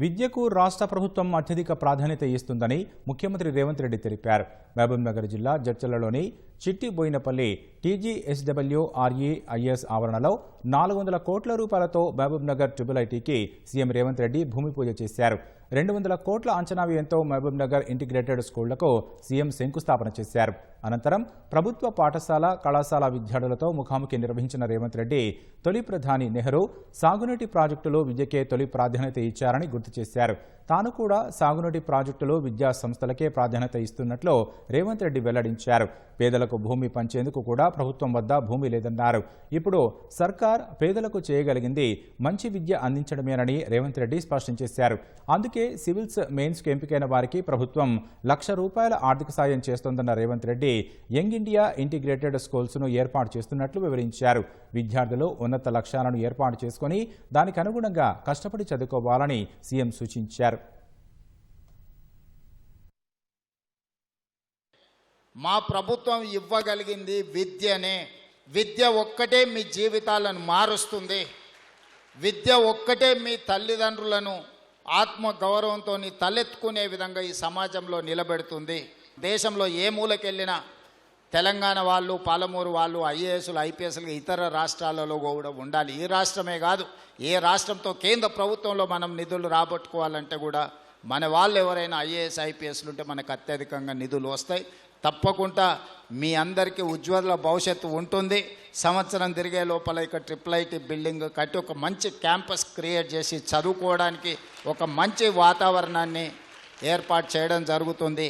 విద్యకు రాష్ట్ర ప్రభుత్వం అత్యధిక ప్రాధాన్యత ఇస్తుందని ముఖ్యమంత్రి రేవంత్ రెడ్డి తెలిపారు. మహబూబ్ నగర్ జిల్లా జడ్చలలోని చిట్టి బోయినపల్లి ఆవరణలో నాలుగు వందల కోట్ల రూపాయలతో మహబూబ్ నగర్ ట్రిపుల్ ఐటీకి సీఎం రేవంత్ రెడ్డి భూమి పూజ చేశారు. రెండు వందల కోట్ల అంచనా వ్యయంతో మహబూబ్ నగర్ ఇంటిగ్రేటెడ్ స్కూళ్ళకు సీఎం శంకుస్థాపన చేశారు. అనంతరం ప్రభుత్వ పాఠశాల కళాశాల విద్యార్థులతో ముఖాముఖి నిర్వహించిన రేవంత్ రెడ్డి తొలి ప్రధాని నెహ్రూ సాగునీటి ప్రాజెక్టులో విద్యకే తొలి ప్రాధాన్యత ఇచ్చారని గుర్తు చేశారు. తాను కూడా సాగునీటి ప్రాజెక్టులు విద్యా సంస్థలకే ప్రాధాన్యత ఇస్తున్నట్లు రేవంత్ రెడ్డి వెల్లడించారు. పేదలకు భూమి పంచేందుకు కూడా ప్రభుత్వం వద్ద భూమి లేదన్నారు. ఇప్పుడు సర్కార్ పేదలకు చేయగలిగింది మంచి విద్య అందించడమేనని రేవంత్ రెడ్డి స్పష్టం చేశారు. అందుకే సివిల్స్ మెయిన్స్కు ఎంపికైన వారికి ప్రభుత్వం లక్ష రూపాయల ఆర్థిక సాయం చేస్తోందన్న Revanth Reddy young India integrated స్కూల్స్ను ఏర్పాటు చేస్తున్నట్లు వివరించారు. విద్యార్థులు ఉన్నత లక్ష్యాలను ఏర్పాటు చేసుకుని దానికి అనుగుణంగా కష్టపడి చదువుకోవాలని సీఎం సూచించారు. మా ప్రభుత్వం ఇవ్వగలిగింది విద్యనే. విద్య ఒక్కటే మీ జీవితాలను మారుస్తుంది. విద్య ఒక్కటే మీ తల్లిదండ్రులను ఆత్మగౌరవంతో తలెత్తుకునే విధంగా ఈ సమాజంలో నిలబెడుతుంది. దేశంలో ఏ మూలకెళ్ళినా తెలంగాణ వాళ్ళు పాలమూరు వాళ్ళు ఐఏఎస్లు ఐపీఎస్లు ఇతర రాష్ట్రాలలో కూడా ఉండాలి. ఈ రాష్ట్రమే కాదు ఏ రాష్ట్రంతో కేంద్ర ప్రభుత్వంలో మనం నిధులు రాబట్టుకోవాలంటే కూడా మన వాళ్ళు ఎవరైనా ఐఏఎస్ ఐపీఎస్లు ఉంటే మనకు అత్యధికంగా నిధులు వస్తాయి. తప్పకుండా మీ అందరికీ ఉజ్వల భవిష్యత్తు ఉంటుంది. సంవత్సరం తిరిగే లోపల ఇక ట్రిపుల్ ఐటీ బిల్డింగ్ కట్టి ఒక మంచి క్యాంపస్ క్రియేట్ చేసి చదువుకోవడానికి ఒక మంచి వాతావరణాన్ని ఏర్పాటు చేయడం జరుగుతుంది.